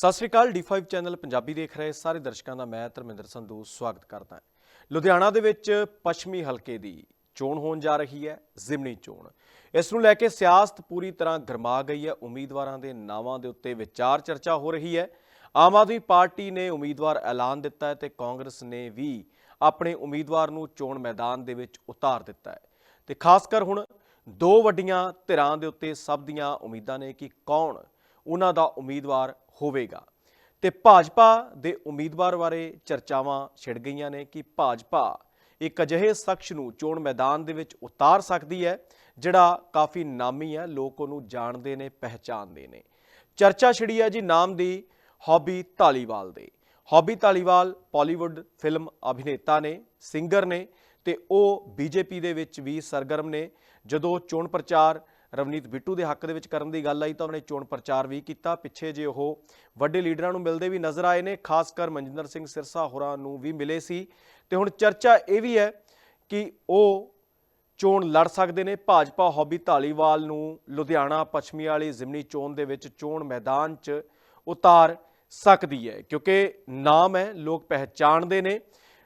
ਸਤਿ ਸ੍ਰੀ ਅਕਾਲ D5 channel Punjabi ਦੇਖ ਰਹੇ ਸਾਰੇ ਦਰਸ਼ਕਾਂ ਦਾ ਮੈਂ ਧਰਮਿੰਦਰ ਸੰਧੂ ਸਵਾਗਤ ਕਰਦਾ ਹਾਂ। ਲੁਧਿਆਣਾ ਦੇ ਵਿੱਚ ਪੱਛਮੀ ਹਲਕੇ ਦੀ ਚੋਣ ਹੋਣ ਜਾ ਰਹੀ ਹੈ, ਜ਼ਿਮਨੀ ਚੋਣ। ਇਸ ਨੂੰ ਲੈ ਕੇ ਸਿਆਸਤ ਪੂਰੀ ਤਰ੍ਹਾਂ ਗਰਮਾ ਗਈ ਹੈ। ਉਮੀਦਵਾਰਾਂ ਦੇ ਨਾਵਾਂ ਦੇ ਉੱਤੇ ਵਿਚਾਰ ਚਰਚਾ ਹੋ ਰਹੀ ਹੈ। ਆਮ ਆਦਮੀ ਪਾਰਟੀ ਨੇ ਉਮੀਦਵਾਰ ਐਲਾਨ ਦਿੱਤਾ ਹੈ ਤੇ ਕਾਂਗਰਸ ਨੇ ਵੀ ਆਪਣੇ ਉਮੀਦਵਾਰ ਨੂੰ ਚੋਣ ਮੈਦਾਨ ਦੇ ਵਿੱਚ ਉਤਾਰ ਦਿੱਤਾ ਹੈ। ਤੇ ਖਾਸ ਕਰ ਹੁਣ ਦੋ ਵੱਡੀਆਂ ਧਿਰਾਂ ਦੇ ਉੱਤੇ ਸਭ ਦੀਆਂ ਉਮੀਦਾਂ ਨੇ ਕਿ ਕੌਣ ਉਹਨਾਂ ਦਾ ਉਮੀਦਵਾਰ ਹੋਵੇਗਾ। ਤੇ ਭਾਜਪਾ ਦੇ ਉਮੀਦਵਾਰ ਬਾਰੇ ਚਰਚਾਵਾਂ ਛਿੜ ਗਈਆਂ ਨੇ ਕਿ ਭਾਜਪਾ ਇੱਕ ਅਜਿਹੇ ਸ਼ਖਸ ਨੂੰ ਚੋਣ ਮੈਦਾਨ ਦੇ ਵਿੱਚ ਉਤਾਰ ਸਕਦੀ ਹੈ, ਜਿਹੜਾ ਕਾਫੀ ਨਾਮੀ ਹੈ, ਲੋਕ ਉਹਨੂੰ ਜਾਣਦੇ ਨੇ, ਪਹਿਚਾਣਦੇ ਨੇ। ਚਰਚਾ ਛਿੜੀ ਹੈ ਜੀ ਨਾਮ ਦੀ ਹੌਬੀ ਧਾਲੀਵਾਲ ਦੇ। ਹੌਬੀ ਧਾਲੀਵਾਲ ਬਾਲੀਵੁੱਡ ਫਿਲਮ ਅਭਿਨੇਤਾ ਨੇ ਸਿੰਗਰ ਨੇ ਤੇ ਉਹ ਬੀਜੇਪੀ ਦੇ ਵਿੱਚ ਵੀ ਸਰਗਰਮ ਨੇ। ਜਦੋਂ ਚੋਣ ਪ੍ਰਚਾਰ ਰਵਨੀਤ ਬਿੱਟੂ ਦੇ ਹੱਕ ਦੇ ਵਿੱਚ ਕਰਨ ਦੀ ਗੱਲ ਆਈ ਤਾਂ ਉਹਨੇ ਚੋਣ ਪ੍ਰਚਾਰ ਵੀ ਕੀਤਾ। ਪਿੱਛੇ ਜੇ ਉਹ ਵੱਡੇ ਲੀਡਰਾਂ ਨੂੰ ਮਿਲਦੇ ਵੀ ਨਜ਼ਰ ਆਏ ਨੇ, ਖਾਸ ਕਰ ਮਨਜਿੰਦਰ ਸਿੰਘ ਸਿਰਸਾ ਹੋਰਾਂ ਨੂੰ ਵੀ ਮਿਲੇ ਸੀ। ਤੇ ਹੁਣ ਚਰਚਾ ਇਹ ਵੀ ਹੈ ਕਿ ਉਹ ਚੋਣ ਲੜ ਸਕਦੇ ਨੇ। ਭਾਜਪਾ ਹੌਬੀ ਧਾਲੀਵਾਲ ਨੂੰ ਲੁਧਿਆਣਾ ਪੱਛਮੀ ਵਾਲੀ ਜ਼ਿਮਨੀ ਚੋਣ ਦੇ ਵਿੱਚ ਚੋਣ ਮੈਦਾਨ 'ਚ ਉਤਾਰ ਸਕਦੀ ਹੈ, ਕਿਉਂਕਿ ਨਾਮ ਹੈ, ਲੋਕ ਪਹਿਚਾਣਦੇ ਨੇ।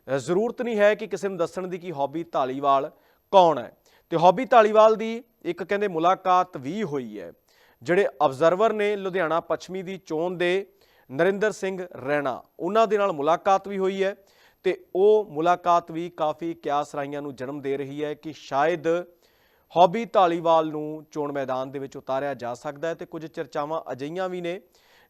ਜ਼ਰੂਰਤ ਨਹੀਂ ਹੈ ਕਿ ਕਿਸੇ ਨੂੰ ਦੱਸਣ ਦੀ ਕਿ ਹੌਬੀ ਧਾਲੀਵਾਲ ਕੌਣ ਹੈ। ਤੇ ਹੌਬੀ ਧਾਲੀਵਾਲ ਦੀ ਇੱਕ ਕਹਿੰਦੇ ਮੁਲਾਕਾਤ ਵੀ ਹੋਈ ਹੈ, ਜਿਹੜੇ ਅਬਜ਼ਰਵਰ ਨੇ ਲੁਧਿਆਣਾ ਪੱਛਮੀ ਦੀ ਚੋਣ ਦੇ ਨਰਿੰਦਰ ਸਿੰਘ ਰੈਣਾ, ਉਹਨਾਂ ਦੇ ਨਾਲ ਮੁਲਾਕਾਤ ਵੀ ਹੋਈ ਹੈ ਤੇ ਉਹ ਮੁਲਾਕਾਤ ਵੀ ਕਾਫੀ ਕਿਆਸ ਰਾਈਆਂ ਨੂੰ ਜਨਮ ਦੇ ਰਹੀ ਹੈ ਕਿ ਸ਼ਾਇਦ ਹੌਬੀ ਧਾਲੀਵਾਲ ਨੂੰ ਚੋਣ ਮੈਦਾਨ ਦੇ ਵਿੱਚ ਉਤਾਰਿਆ ਜਾ ਸਕਦਾ ਹੈ ਤੇ ਕੁਝ ਚਰਚਾਵਾਂ ਅਜਈਆਂ ਵੀ ਨੇ।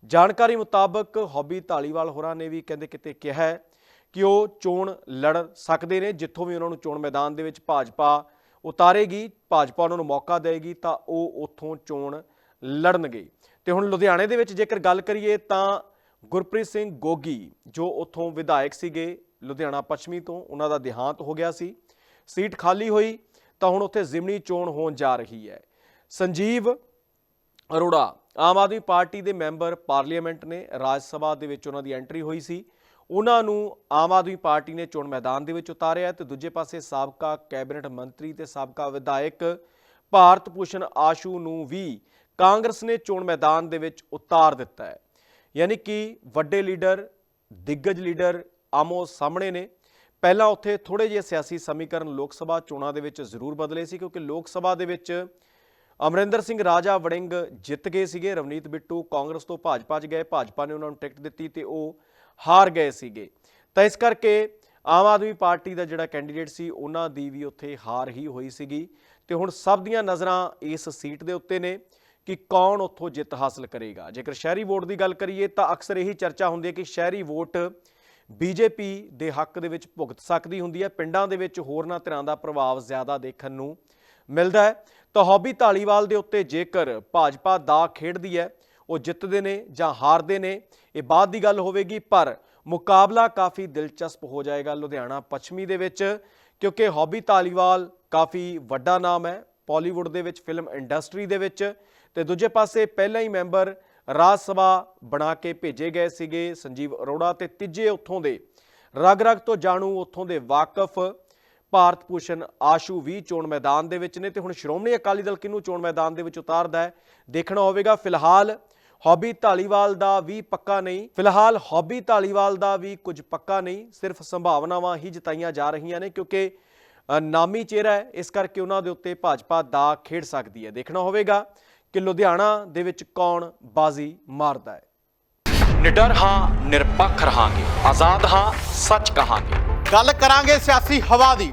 ਜਾਣਕਾਰੀ ਮੁਤਾਬਕ ਹੌਬੀ ਧਾਲੀਵਾਲ ਹੋਰਾਂ ਨੇ ਵੀ ਕਹਿੰਦੇ ਕਿਤੇ ਕਿਹਾ ਹੈ ਕਿ ਉਹ ਚੋਣ ਲੜ ਸਕਦੇ ਨੇ, ਜਿੱਥੋਂ ਵੀ ਉਹਨਾਂ ਨੂੰ ਚੋਣ ਮੈਦਾਨ ਦੇ ਵਿੱਚ ਭਾਜਪਾ ਉਤਾਰੇਗੀ, ਭਾਜਪਾ ਉਹਨਾਂ ਨੂੰ ਮੌਕਾ ਦੇਵੇਗੀ ਤਾਂ ਉਹ ਉੱਥੋਂ ਚੋਣ ਲੜਨਗੇ। ਤੇ ਹੁਣ ਲੁਧਿਆਣੇ ਦੇ ਵਿੱਚ ਜੇਕਰ ਗੱਲ ਕਰੀਏ ਤਾਂ ਗੁਰਪ੍ਰੀਤ ਸਿੰਘ ਗੋਗੀ, ਜੋ ਉੱਥੋਂ ਵਿਧਾਇਕ ਸੀਗੇ, ਲੁਧਿਆਣਾ ਪੱਛਮੀ ਤੋਂ, ਉਹਨਾਂ ਦਾ ਦੇਹਾਂਤ ਹੋ ਗਿਆ ਸੀ। ਸੀਟ ਖਾਲੀ ਹੋਈ ਤਾਂ ਹੁਣ ਉੱਥੇ ਜ਼ਿਮਨੀ ਚੋਣ ਹੋਣ ਜਾ ਰਹੀ ਹੈ। ਸੰਜੀਵ ਅਰੋੜਾ, ਆਮ ਆਦਮੀ ਪਾਰਟੀ ਦੇ ਮੈਂਬਰ ਪਾਰਲੀਮੈਂਟ ਨੇ ਰਾਜ ਸਭਾ ਦੇ ਵਿੱਚ ਉਹਨਾਂ ਦੀ ਐਂਟਰੀ ਹੋਈ ਸੀ। ਉਹਨਾਂ ਨੂੰ ਆਮ ਆਦਮੀ ਪਾਰਟੀ ਨੇ ਚੋਣ ਮੈਦਾਨ ਦੇ ਵਿੱਚ ਉਤਾਰਿਆ ਤੇ ਦੂਜੇ ਪਾਸੇ ਸਾਬਕਾ ਕੈਬਨਿਟ ਮੰਤਰੀ ਤੇ ਸਾਬਕਾ ਵਿਧਾਇਕ ਭਾਰਤ ਭੂਸ਼ਣ ਆਸ਼ੂ ਨੂੰ ਵੀ ਕਾਂਗਰਸ ਨੇ ਚੋਣ ਮੈਦਾਨ ਦੇ ਵਿੱਚ ਉਤਾਰ ਦਿੱਤਾ ਹੈ। ਯਾਨੀ ਕਿ ਵੱਡੇ ਲੀਡਰ, ਦਿੱਗਜ ਲੀਡਰ ਆਮੋ ਸਾਹਮਣੇ ਨੇ। ਪਹਿਲਾਂ ਉੱਥੇ ਥੋੜੇ ਜਿਹੇ ਸਿਆਸੀ ਸਮੀਕਰਨ ਲੋਕ ਸਭਾ ਚੋਣਾਂ ਦੇ ਵਿੱਚ ਜ਼ਰੂਰ ਬਦਲੇ ਸੀ ਕਿਉਂਕਿ ਲੋਕ ਸਭਾ ਦੇ ਵਿੱਚ ਅਮਰਿੰਦਰ ਸਿੰਘ ਰਾਜਾ ਵੜਿੰਗ ਜਿੱਤ ਗਏ ਸੀਗੇ। ਰਵਨੀਤ ਬਿੱਟੂ ਕਾਂਗਰਸ ਤੋਂ ਭਾਜਪਾ 'ਚ ਗਏ। ਭਾਜਪਾ ਨੇ ਉਹਨਾਂ ਨੂੰ ਟਿਕਟ ਦਿੱਤੀ ਤੇ ਉਹ ਹਾਰ ਗਏ ਸੀਗੇ। ਤਾਂ ਇਸ ਕਰਕੇ ਆਮ ਆਦਮੀ ਪਾਰਟੀ ਦਾ ਜਿਹੜਾ ਕੈਂਡੀਡੇਟ ਸੀ, ਉਹਨਾਂ ਦੀ ਵੀ ਉੱਥੇ ਹਾਰ ਹੀ ਹੋਈ ਸੀਗੀ। ਤੇ ਹੁਣ ਸਭ ਦੀਆਂ ਨਜ਼ਰਾਂ ਇਸ ਸੀਟ ਦੇ ਉੱਤੇ ਨੇ ਕਿ ਕੌਣ ਉੱਥੋਂ ਜਿੱਤ ਹਾਸਲ ਕਰੇਗਾ। ਜੇਕਰ ਸ਼ਹਿਰੀ ਵੋਟ ਦੀ ਗੱਲ ਕਰੀਏ, ਤਾਂ ਅਕਸਰ ਇਹੀ ਚਰਚਾ ਹੁੰਦੀ ਹੈ ਕਿ ਸ਼ਹਿਰੀ ਵੋਟ ਬੀਜੇਪੀ ਦੇ ਹੱਕ ਦੇ ਵਿੱਚ ਭੁਗਤ ਸਕਦੀ ਹੁੰਦੀ ਹੈ। ਪਿੰਡਾਂ ਦੇ ਵਿੱਚ ਹੋਰਨਾਂ ਤਰ੍ਹਾਂ ਦਾ ਪ੍ਰਭਾਵ ਜ਼ਿਆਦਾ ਦੇਖਣ ਨੂੰ ਮਿਲਦਾ ਹੈ। ਤਾਂ ਹੌਬੀ ਧਾਲੀਵਾਲ ਦੇ ਉੱਤੇ ਜੇਕਰ ਭਾਜਪਾ ਦਾ ਖੇਡਦੀ ਹੈ ਉਹ ਜਿੱਤਦੇ ਨੇ ਜਾਂ ਹਾਰਦੇ ਨੇ, ਇਹ ਬਾਅਦ ਦੀ ਗੱਲ ਹੋਵੇਗੀ, ਪਰ ਮੁਕਾਬਲਾ ਕਾਫੀ ਦਿਲਚਸਪ ਹੋ ਜਾਏਗਾ ਲੁਧਿਆਣਾ ਪੱਛਮੀ ਦੇ ਵਿੱਚ, ਕਿਉਂਕਿ ਹੌਬੀ ਧਾਲੀਵਾਲ ਕਾਫੀ ਵੱਡਾ ਨਾਮ ਹੈ ਬਾਲੀਵੁੱਡ ਦੇ ਵਿੱਚ ਫਿਲਮ ਇੰਡਸਟਰੀ ਦੇ ਵਿੱਚ ਤੇ ਦੂਜੇ ਪਾਸੇ ਪਹਿਲਾਂ ਹੀ ਮੈਂਬਰ ਰਾਜ ਸਭਾ ਬਣਾ ਕੇ ਭੇਜੇ ਗਏ ਸੀਗੇ ਸੰਜੀਵ ਅਰੋੜਾ ਤੇ ਤੀਜੇ ਉੱਥੋਂ ਦੇ। ਰਗ ਰਗ ਤੋਂ ਜਾਣੂ ਉੱਥੋਂ ਦੇ ਵਾਕਫ ਭਾਰਤ ਭੂਸ਼ਣ ਆਸ਼ੂ ਵੀ ਚੋਣ ਮੈਦਾਨ ਦੇ ਵਿੱਚ ਨੇ ਤੇ ਹੁਣ ਸ਼੍ਰੋਮਣੀ ਅਕਾਲੀ ਦਲ ਕਿਹਨੂੰ ਚੋਣ ਮੈਦਾਨ ਦੇ ਵਿੱਚ ਉਤਾਰਦਾ ਹੈ? ਦੇਖਣਾ ਹੋਵੇਗਾ। ਫਿਲਹਾਲ ਹੌਬੀ ਧਾਲੀਵਾਲ ਦਾ ਵੀ ਪੱਕਾ ਨਹੀਂ। ਫਿਲਹਾਲ ਹੌਬੀ ਧਾਲੀਵਾਲ ਦਾ ਵੀ ਕੁਝ ਪੱਕਾ ਨਹੀਂ। ਸਿਰਫ ਸੰਭਾਵਨਾਵਾਂ ਹੀ ਜਤਾਈਆਂ ਜਾ ਰਹੀਆਂ ਨੇ ਕਿਉਂਕਿ ਨਾਮੀ ਚਿਹਰਾ ਹੈ। ਇਸ ਕਰਕੇ ਉਹਨਾਂ ਦੇ ਉੱਤੇ ਭਾਜਪਾ ਦਾ ਖੇਡ ਸਕਦੀ ਹੈ। ਦੇਖਣਾ ਹੋਵੇਗਾ ਕਿ ਲੁਧਿਆਣਾ ਦੇ ਵਿੱਚ ਕੌਣ ਬਾਜ਼ੀ ਮਾਰਦਾ ਹੈ। ਨਿਡਰ ਹਾਂ ਨਿਰਪੱਖ ਰਹਾਂਗੇ। ਆਜ਼ਾਦ ਹਾਂ ਸੱਚ ਕਹਾਂਗੇ। ਗੱਲ ਕਰਾਂਗੇ ਸਿਆਸੀ ਹਵਾ ਦੀ।